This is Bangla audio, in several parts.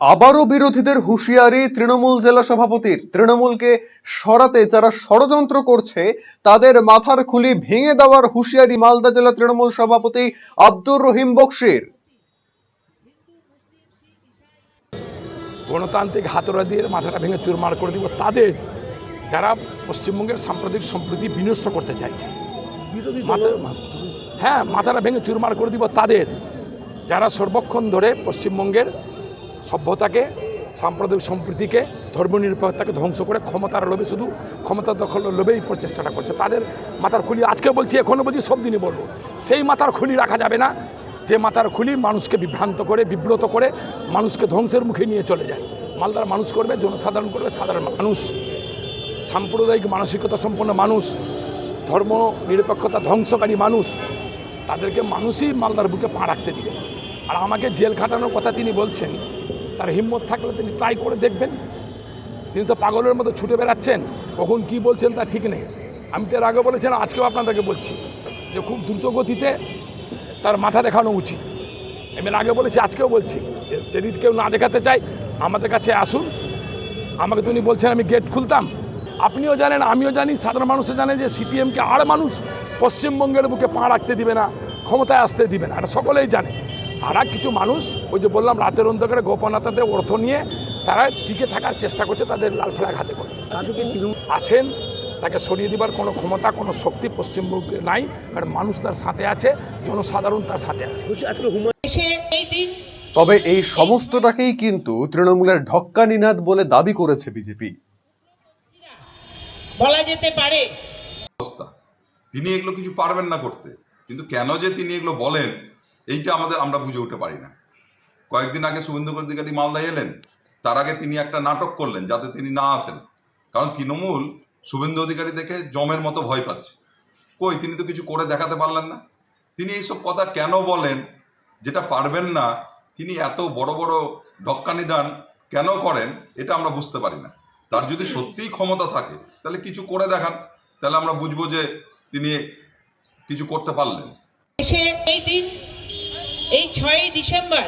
আবারও বিরোধীদের হুঁশিয়ারি তৃণমূল জেলা সভাপতির। তৃণমূলকে সরাতে যারা ষড়যন্ত্র করছে তাদের মাথার খুলি ভেঙে দেওয়ার হুঁশিয়ারি মালদা জেলা তৃণমূল সভাপতি আব্দুর রহিম বক্সির। গণতান্ত্রিক হাতরা দিয়ে মাথাটা ভেঙে চুরমার করে দিব তাদের যারা পশ্চিমবঙ্গের সাম্প্রতিক সম্প্রীতি বিনষ্ট করতে চাইছে। হ্যাঁ মাথাটা ভেঙে চুরমার করে দিব তাদের। যারা সর্বক্ষণ ধরে পশ্চিমবঙ্গের সভ্যতাকে, সাম্প্রদায়িক সম্প্রীতিকে, ধর্মনিরপেক্ষতাকে ধ্বংস করে ক্ষমতার লোভে শুধু ক্ষমতা দখল লোভে এই প্রচেষ্টাটা করছে। তাদের মাথার খুলি আজকে বলছি এখনও বলছি, সব দিনই বলব। সেই মাথার খুলি রাখা যাবে না। যে মাথার খুলি মানুষকে বিভ্রান্ত করে, বিব্রত করে, মানুষকে ধ্বংসের মুখে নিয়ে চলে যায়। মালদার মানুষ করবে, জনসাধারণ করবে, সাধারণ মানুষ। সাম্প্রদায়িক মানসিকতা সম্পন্ন মানুষ ধর্ম নিরপেক্ষতা ধ্বংসকারী মানুষ, তাদেরকে মানুষই মালদার বুকে পা রাখতে দিবে। আর আমাকে জেল খাটানোর কথা তিনি বলছেন তার হিম্মত থাকলে তিনি ট্রাই করে দেখবেন। তিনি তো পাগলের মতো ছুটে বেড়াচ্ছেন। কখন কি বলছেন তা ঠিক নেই। আমি তো এর আগে বলেছিলাম, আজকেও আপনাদেরকে বলছি যে খুব দ্রুত গতিতে তার মাথা দেখানো উচিত। আমি আগে বলেছি, আজকেও বলছি যদি কেউ না দেখাতে চায়, আমাদের কাছে আসুন। আমাকে তিনি বলছেন, আমি গেট খুলতাম। আপনিও জানেন, আমিও জানি, সাধারণ মানুষও জানে যে সিপিএমকে আর মানুষ পশ্চিমবঙ্গের বুকে পা রাখতে দিবে না, ক্ষমতায় আসতে দিবে না। এটা সকলেই জানে। তারা কিছু মানুষ ওই যে বললাম রাতের অন্ধকারে গোপনতাতে অর্থ নিয়ে তারা টিকে থাকার চেষ্টা করছে তাদের লাল ফ্ল্যাগ হাতে করে। আছেন তাকে সরিয়ে দিবার কোনো ক্ষমতা কোনো শক্তি পশ্চিমবঙ্গে নাই কারণ মানুষ তার সাথে আছে জনসাধারণ তার সাথে আছে। তবে এই সমস্তটাকেই কিন্তু তৃণমূলের ঢক্কা নিনাদ বলে দাবি করেছে বিজেপি। বলা যেতে পারে। অবস্থা। তিনি এগুলো কিছু পারবেন না করতে। কিন্তু কেন যে তিনি এগুলো বলেন এইটা আমাদের, আমরা বুঝে উঠতে পারি না। কয়েকদিন আগে শুভেন্দু অধিকারী মালদা এলেন, তার আগে তিনি একটা নাটক করলেন যাতে তিনি না আসেন। কারণ তৃণমূল শুভেন্দু অধিকারী দেখে জমের মতো ভয় পাচ্ছে। কই, তিনি তো কিছু করে দেখাতে পারলেন না। তিনি এইসব কথা কেন বলেন, যেটা পারবেন না, তিনি এত বড় বড় ডক্কানিদান কেন করেন, এটা আমরা বুঝতে পারি না। তার যদি সত্যিই ক্ষমতা থাকে, তাহলে কিছু করে দেখান। তাহলে আমরা বুঝব যে তিনি কিছু করতে পারলেন। এই দিন এই ছয়ই ডিসেম্বর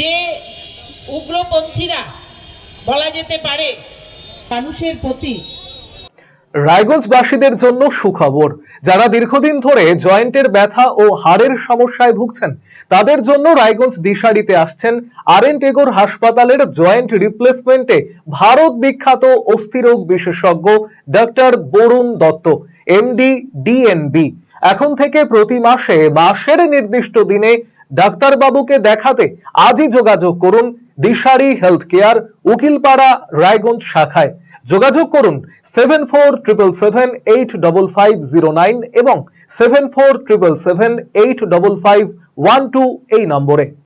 যে উগ্রপন্থীরা বলা যেতে পারে মানুষের প্রতি রায়গঞ্জবাসীদের জন্য সুখবর। যারা দীর্ঘদিন ধরে জয়েন্টের ব্যথা ও হাড়ের সমস্যায় ভুগছেন, তাদের জন্য রায়গঞ্জ দিশারিতে আসছেন আর এন টেগোর হাসপাতালের জয়েন্ট রিপ্লেসমেন্টে ভারত বিখ্যাত অস্থিরোগ বিশেষজ্ঞ doctor Barun Dutta, MD, DNB. এখন থেকে প্রতি মাসে মাসের নির্দিষ্ট দিনে ডাক্তারবাবুকে দেখাতে আজই যোগাযোগ করুন দিশারি হেলথ কেয়ার উকিলপাড়া, রায়গঞ্জ শাখায়। যোগাযোগ করুন seven four triple seven eight double five zero nine এবং seven four triple seven eight double five one two এই নম্বরে।